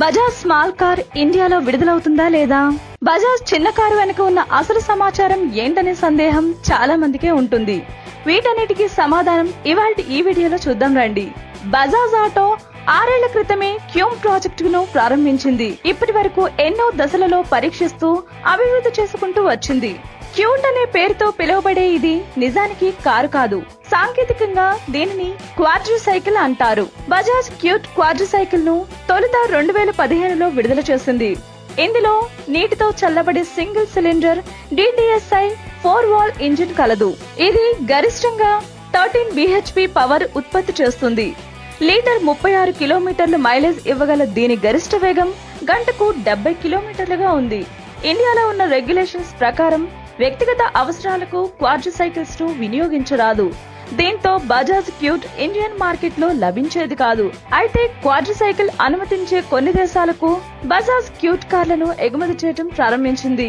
Bajaj small car ఇండియాలో విడుదలవుతుందా లేదా? బజాజ్ చిన్న కారు వెనుక ఉన్న అసలు సమాచారం ఏంటనే సందేహం చాలా మందికే ఉంటుంది. వీటన్నిటికీ సమాధానం ఇవాళ ఈ వీడియోలో చూద్దాం రండి. బజాజ్ ఆటో ఆరేళ్ళ క్రితమే క్యూమ్ ప్రాజెక్టును ప్రారంభించింది. ఇప్పటి వరకు ఎన్నో దశలలో పరీక్షిస్తూ అభివృద్ధి చేసుకుంటూ వచ్చింది. క్యూట్ అనే పేరుతో పిలువబడే ఇది నిజానికి కారు కాదు. సాంకేతికంగా దీనిని క్వాడ్రి సైకిల్ అంటారు. బజాజ్ క్యూట్ క్వాడ్రి సైకిల్ను తొలుత రెండు వేల పదిహేనులో విడుదల చేసింది. ఇందులో నీటితో చల్లబడే single cylinder DTSI four valve engine కలదు. ఇది గరిష్టంగా థర్టీన్ బిహెచ్పి పవర్ ఉత్పత్తి చేస్తుంది. లీటర్ ముప్పై ఆరు కిలోమీటర్ల మైలేజ్ ఇవ్వగల దీని గరిష్ట వేగం గంటకు డెబ్బై కిలోమీటర్లుగా ఉంది. ఇండియాలో ఉన్న రెగ్యులేషన్స్ ప్రకారం వ్యక్తిగత అవసరాలకు క్వాడ్రి సైకిల్స్ను వినియోగించరాదు. దీంతో బజాజ్ క్యూట్ ఇండియన్ మార్కెట్లో లభించేది కాదు. అయితే క్వాడ్రి సైకిల్ అనుమతించే కొన్ని దేశాలకు బజాజ్ క్యూట్ కార్లను ఎగుమతి చేయడం ప్రారంభించింది.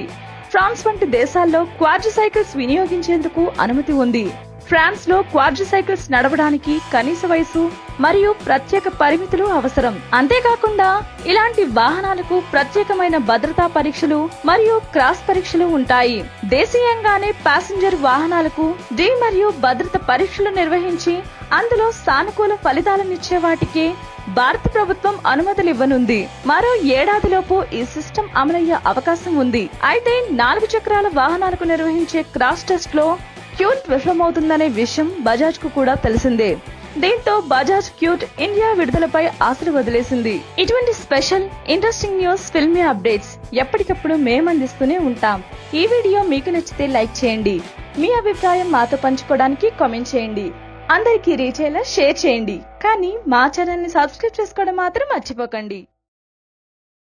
ఫ్రాన్స్ వంటి దేశాల్లో క్వాడ్రి సైకిల్స్ వినియోగించేందుకు అనుమతి ఉంది. ఫ్రాన్స్లో క్వాడ్రి సైకిల్స్ నడవడానికి కనీస వయసు మరియు ప్రత్యేక పరిమితులు అవసరం. అంతేకాకుండా ఇలాంటి వాహనాలకు ప్రత్యేకమైన భద్రతా పరీక్షలు మరియు క్రాస్ పరీక్షలు ఉంటాయి. దేశీయంగానే ప్యాసింజర్ వాహనాలకు డి మరియు భద్రత పరీక్షలు నిర్వహించి అందులో సానుకూల ఫలితాలనిచ్చే వాటికి భారత ప్రభుత్వం అనుమతులు ఇవ్వనుంది. మరో ఏడాదిలోపు ఈ సిస్టమ్ అమలయ్యే అవకాశం ఉంది. అయితే నాలుగు చక్రాల వాహనాలకు నిర్వహించే క్రాస్ టెస్ట్లో క్యూట్ విఫలమవుతుందనే విషయం బజాజ్కు కూడా తెలిసిందే. దీంతో బజాజ్ క్యూట్ ఇండియా విడుదలపై ఆశలు వదిలేసింది. ఇటువంటి special interesting news filmy updates ఎప్పటికప్పుడు మేము అందిస్తూనే ఉంటాం. ఈ వీడియో మీకు నచ్చితే లైక్ చేయండి. మీ అభిప్రాయం మాతో పంచుకోవడానికి కామెంట్ చేయండి. అందరికీ రీచ్ అయ్యేలా షేర్ చేయండి. కానీ మా ఛానల్ని సబ్స్క్రైబ్ చేసుకోవడం మాత్రం మర్చిపోకండి.